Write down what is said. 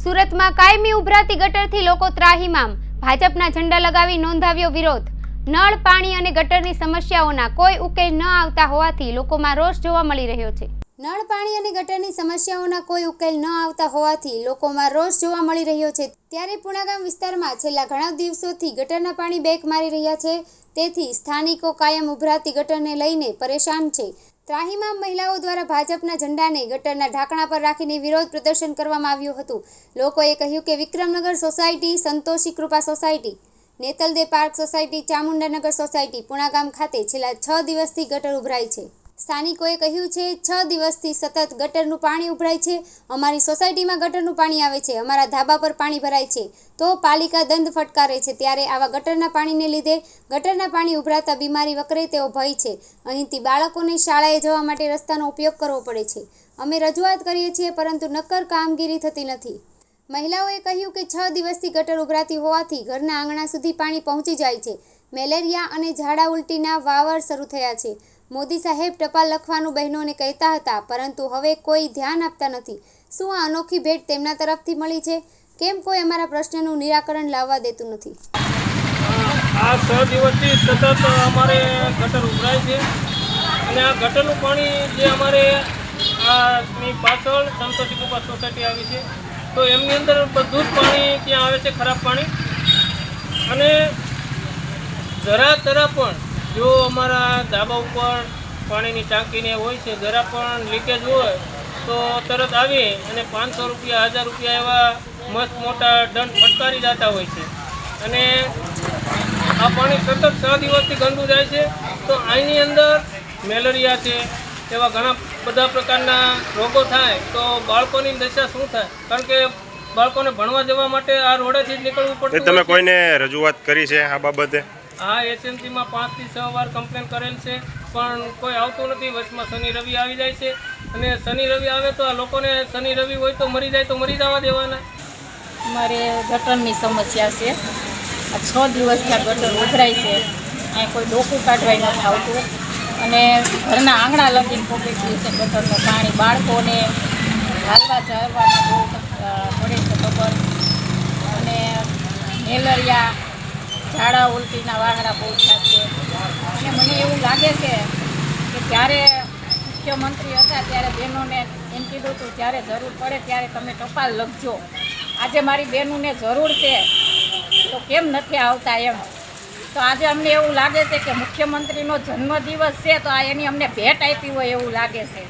સુરતમાં કાયમી ઉભરાતી ગટરથી લોકો ત્રાહિમામ. ભાજપના ઝંડા લગાવી નોંધાવ્યો વિરોધ. નળ, પાણી અને ગટરની સમસ્યાઓના કોઈ ઉકેલ ન આવતા હોવાથી લોકોમાં રોષ જોવા મળી રહ્યો છે. નળ, પાણી અને ગટરની સમસ્યાઓના કોઈ ઉકેલ ન આવતા હોવાથી લોકોમાં રોષ જોવા મળી રહ્યો છે. ત્યારે પુણાગામ વિસ્તારમાં છેલ્લા ઘણા દિવસોથી ગટરના પાણી બેક મારી રહ્યા છે. તેથી સ્થાનિકો કાયમ ઉભરાતી ગટરને લઈને પરેશાન છે. ત્રાહિમામ મહિલાઓ દ્વારા ભાજપના ઝંડાને ગટરના ઢાંકણા પર રાખીને વિરોધ પ્રદર્શન કરવામાં આવ્યું હતું. લોકોએ કહ્યું કે Vikramnagar society, Santoshi Krupa society, Netalde park society, Chamundanagar society Punagam ખાતે છેલ્લા છ દિવસથી ગટર ઉભરાય છે. સ્થાનિકોએ કહ્યું છે, છ દિવસથી સતત ગટરનું પાણી ઉભરાય છે. અમારી સોસાયટીમાં ગટરનું પાણી આવે છે. અમારા ધાબા પર પાણી ભરાય છે. તો પાલિકા દંડ ફટકારે છે. ત્યારે આવા ગટરના પાણીને લીધે ગટરના પાણી ઉભરાતા બીમારી વકરે તેવો ભય છે. અહીંથી બાળકોને શાળાએ જવા માટે રસ્તાનો ઉપયોગ કરવો પડે છે. અમે રજૂઆત કરીએ છીએ, પરંતુ નક્કર કામગીરી થતી નથી. મહિલાઓએ કહ્યું કે છ દિવસથી ગટર ઉભરાતી હોવાથી ઘરના આંગણા સુધી પાણી પહોંચી જાય છે. મેલેરિયા અને ઝાડા ઉલટીના વાવર શરૂ થયા છે. મોદી સાહેબ ટપાલ લખવાનું બહેનોને કહેતા હતા, પરંતુ હવે કોઈ ધ્યાન આપતા નથી. શું આ અનોખી ભેટ તેમના તરફથી મળી છે? કેમ કોઈ અમારા પ્રશ્નનું નિરાકરણ લાવવા દેતું નથી? આ છ દિવસથી સતત અમારે ગટર ઉભરાય છે અને આ ગટરનું પાણી જે અમારે આની પાછળ સંતોષી કુપા સોસાયટી આવી છે, તો એમની અંદર બધું જ પાણી ત્યાં આવે છે, ખરાબ પાણી. અને જરા તરા પણ જો અમારા ધાબા ઉપર પાણીની ટાંકીને હોય છે જરા પણ લીકેજ હોય તો તરત આવી અને પાંચસો રૂપિયા હજાર રૂપિયા એવા મસ્ત મોટા દંડ ફટકારી જતા હોય છે. અને આ પાણી સતત છ દિવસથી ગંદુ જાય છે તો આની અંદર મેલેરિયા છે એવા ઘણા બધા પ્રકારના રોગો થાય તો બાળકોની દશા શું થાય? કારણ કે બાળકોને ભણવા જવા માટે આ રોડેથી જ નીકળવું પડે તમે કોઈને રજૂઆત કરી છે આ બાબતે? હા એસએમસીમાં પાંચથી છ વાર કમ્પ્લેન કરેલ છે, પણ કોઈ આવતું નથી. વચમાં શનિ રવિ આવી જાય છે અને શનિ રવિ આવે તો આ લોકોને શનિ રવિ હોય તો મરી જાય તો મરી જવા દેવાના. મારે ગટરની સમસ્યા છે. આ છ દિવસથી આ ગટર ઉભરાય છે. અહીં કોઈ ડોકું કાઢવાય નથી આવતું. અને ઘરના આંગણા લગીને ગયું છે ગટરનું પાણી. બાળકોને હાલવા ચાલવામાં બહુ પડે છે ખબર. અને મેલેરિયા ઝાડા ઉલટીના વાહરા બહુ છે. અને મને એવું લાગે છે કે જ્યારે મુખ્યમંત્રી હતા ત્યારે બહેનોને એમ કીધું હતું, જ્યારે જરૂર પડે ત્યારે તમે ટપાલ લખજો. આજે મારી બહેનોને જરૂર છે, તો કેમ નથી આવતા એમ? તો આજે અમને એવું લાગે છે કે મુખ્યમંત્રીનો જન્મદિવસ છે, તો આ એની અમને ભેટ આપી હોય એવું લાગે છે.